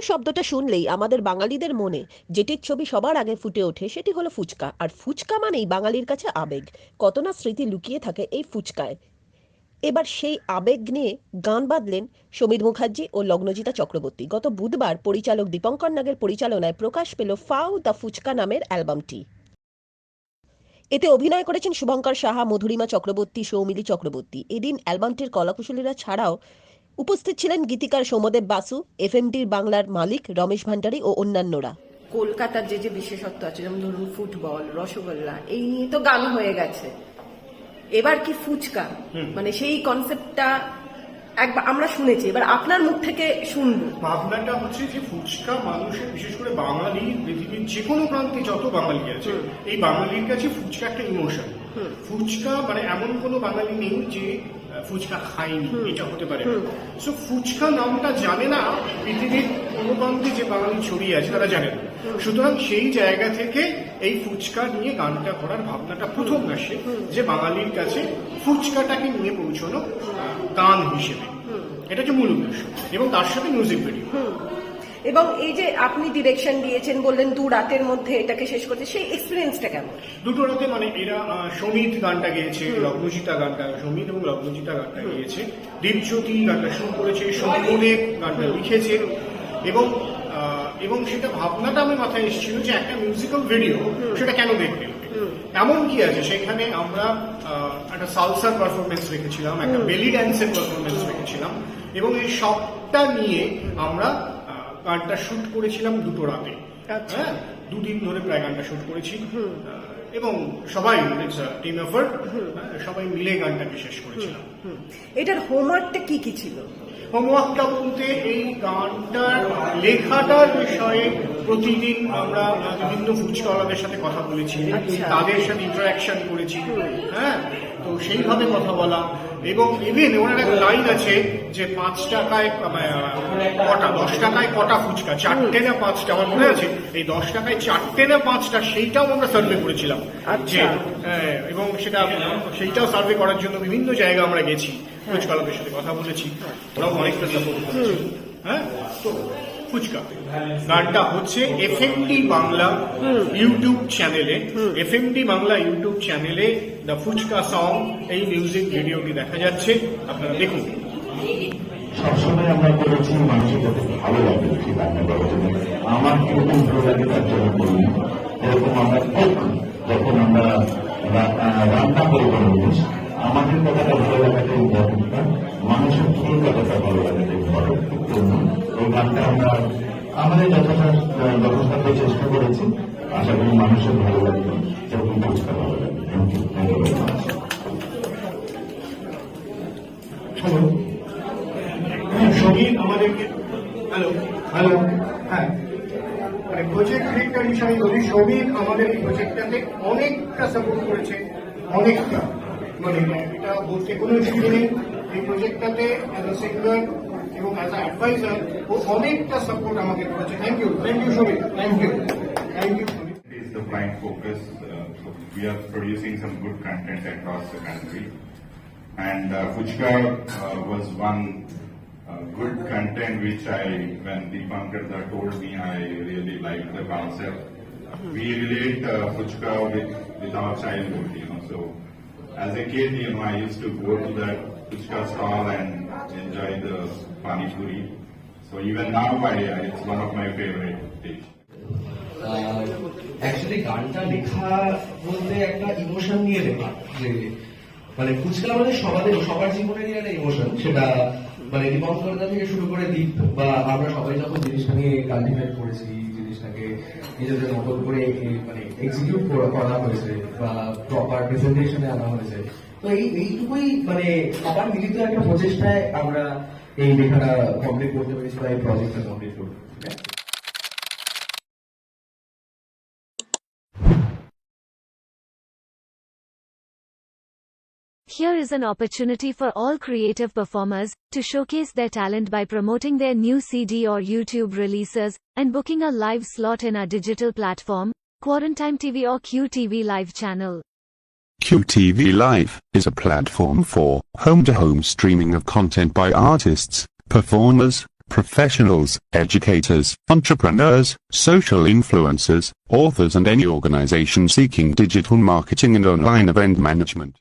শব্দটা শুনলেই আমাদের বাঙালিদের মনে যেটির ছবি সবার আগে ফুটে ওঠে সেটি হলো ফুচকা। আর ফুচকা মানেই বাঙালির কাছে আবেগ। কত না স্মৃতি লুকিয়ে থাকে এই ফুচকায়। এবার সেই আবেগ নিয়ে গান বাঁধলেন সমীর মুখার্জি ও লগ্নজিতা চক্রবর্তী। গত বুধবার পরিচালক দীপঙ্কর নাগের পরিচালনায় প্রকাশ পেল ফাউ দ্য ফুচকা নামের অ্যালবামটি। এতে অভিনয় করেছেন শুভঙ্কর সাহা, মধুরিমা চক্রবর্তী, সৌমিলি চক্রবর্তী। এদিন অ্যালবামটির কলাকুশলীরা ছাড়াও উপস্থিত ছিলেন গীতিকার সৌমদেব বাসু এফএমডির বাংলার মালিক রমেশ ভান্ডারী ও অন্যান্যরা। কলকাতার যে যে বিশেষত্ব আছে যেমন ধরুন ফুটবল রসগোল্লা এই নিয়ে তো গান হয়ে গেছে। এবার কি ফুচকা? মানে সেই কনসেপ্টটা একবার আমরা শুনেছি এবার আপনার মুখ থেকে শুনব। ভাবনাটা হচ্ছে যে ফুচকা মানুষের বিশেষ করে বাঙালি পৃথিবীর যে কোনো প্রান্তে যত বাঙালি আছে এই বাঙালির কাছে ফুচকা একটা ইমোশন ফুচকা মানে এমন কোনো বাঙালি নেই যে ফুচকা খাইনি এটা হতে পারে সো ফুচকা নামটা জানে না পৃথিবীর কোনো প্রান্তে যে বাঙালি ছবি আছে তারা জানে না। সুতরাং সেই জায়গা থেকে এই ফুচকা নিয়ে গানটা করার ভাবনাটা প্রথম আসে যে বাঙালির কাছে ফুচকাটাকে নিয়ে পৌঁছানো গান হিসেবে। এটা হচ্ছে মূল উদ্দেশ্য। এবং তার সাথে মিউজিক ভিডিও এবং এই যে আপনি ডিরেকশন দিয়েছেন বললেন দু রাতের মধ্যে এটাকে শেষ করতে সেই এক্সপিরিয়েন্সটা কেমন? দুটো রাতে মানে এরা সমিত গানটা গেয়েছে লগ্নজিতা গানটা সমিত এবং লগ্নজিতা গানটা গিয়েছে। দীপজ্যোতি গানটা শুরু করেছে সম্পূর্ণের গানটা লিখেছে। এবং এবং সেটা ভাবনাটা আমার মাথায় এসেছিল যে একটা মিউজিক্যাল ভিডিও সেটা কেন দেখবে? এমন কি আছে সেখানে আমরা একটা সালসার পারফরমেন্স রেখেছিলাম একটা বেলি ড্যান্সের পারফরমেন্স রেখেছিলাম। এবং এই সবটা নিয়ে আমরা গানটা শুট করেছিলাম দুটো রাতে। আচ্ছা। হ্যাঁ? দুদিন ধরে প্রায় গানটা শুট করেছি। এবং সবাই টিম এফার্ট সবাই মিলে গানটাকে শেষ করেছিলাম। এটার হোমওয়ার্কটা কি কি ছিল? হোমওয়ার্কটা বলতে এই গানটার লেখাটার বিষয়ে প্রতিদিন আমরা বিভিন্ন ফুচকাওয়ালাদের সাথে কথা বলেছি আচ্ছা। তাদের সাথে ইন্টারাকশন করেছি। হ্যাঁ? তো সেইভাবে কথা বলা। এবং ইভেন ওনার একটা লাইন আছে যে পাঁচ টাকায় আহ, কটা দশ টাকায় কটা ফুচকা? চারটে না পাঁচটা? আমার মনে আছে এই দশ টাকায় চারটে না পাঁচটা সেইটাও আমরা সার্ভে করেছিলাম। আচ্ছা। যে হ্যাঁ, এবং সেটা সেইটাও সার্ভে করার জন্য বিভিন্ন জায়গা আমরা গেছি। ফুচকালাদের সাথে কথা বলেছি। ওরাও অনেকটা সাপোর্ট করেছে। হ্যাঁ? তো ফুচকা গানটা হচ্ছে এফএমডি বাংলা ইউটিউব চ্যানেলে। এফএমডি বাংলা ইউটিউব চ্যানেলে দ্য ফুচকা সং, এই মিউজিক ভিডিওটি দেখা যাচ্ছে। আপনারা দেখুন। সবসময় আমরা করেছি, মানুষের যাতে ভালো লাগে সেই রান্না করার জন্য। আমার কীরকম ভালো লাগে তার জন্য করি এরকম আমরা যখন আমরা রান্না করি কোনো জিনিস, আমাদের কথাটা ভালো এই আমরা আমাদের যতটা যথাসাধ্য চেষ্টা করেছি, আশা করি মানুষের ভালো লাগবে এবং বুঝতে ভালো লাগবে। হ্যালো হ্যাঁ হ্যালো হ্যাঁ। মানে প্রজেক্ট ডিরেক্টর হিসাবে সমীর আমাদের এই প্রজেক্টটাতে অনেকটা সাপোর্ট অনেকটা মানে এটা বলতে কোনো ইস্যু নেই। এই প্রজেক্টটাতে অ্যাজ সিঙ্গার এবং অ্যাজ আ অ্যাডভাইজার ও অনেকটা সাপোর্ট আমাকে করেছে thank you thank you Samir thank you thank you Samir is the prime focus. Uh, so we are producing some good content across the country. And uh, Fuchka uh, was one uh, good content which I, when Deepankar told me, I really liked the concept. We relate uh, Fuchka with, with our childhood, you know. So as a kid, you know, I used to go to that Fuchka stall and enjoy the pani. So even now, I, it's one of my favorite dishes. Actually গানটা লেখা বলতে একটা emotion নিয়ে লেখা যে মানে ফুচকা মানে সবাদের সবার একটা ইমোশন সেটা মানে থেকে শুরু করে বা আমরা সবাই যখন জিনিসটা নিয়ে কাল্টিভেট করেছি জিনিসটাকে নিজেদের মতো করে মানে এক্সিকিউট করা হয়েছে বা প্রপার প্রেজেন্টেশনে আনা হয়েছে তো এই এইটুকুই মানে সবার মিলিত একটা প্রচেষ্টায় আমরা এই লেখাটা কমপ্লিট করতে পেরেছি বা এই প্রজেক্টটা কমপ্লিট করতে পেরেছি Here is an opportunity for all creative performers to showcase their talent by promoting their new CD or YouTube releases and booking a live slot in our digital platform, Quarantine TV or QTV Live channel. QTV Live is a platform for home to home streaming of content by artists, performers, professionals, educators, entrepreneurs, social influencers, authors and any organization seeking digital marketing and online event management.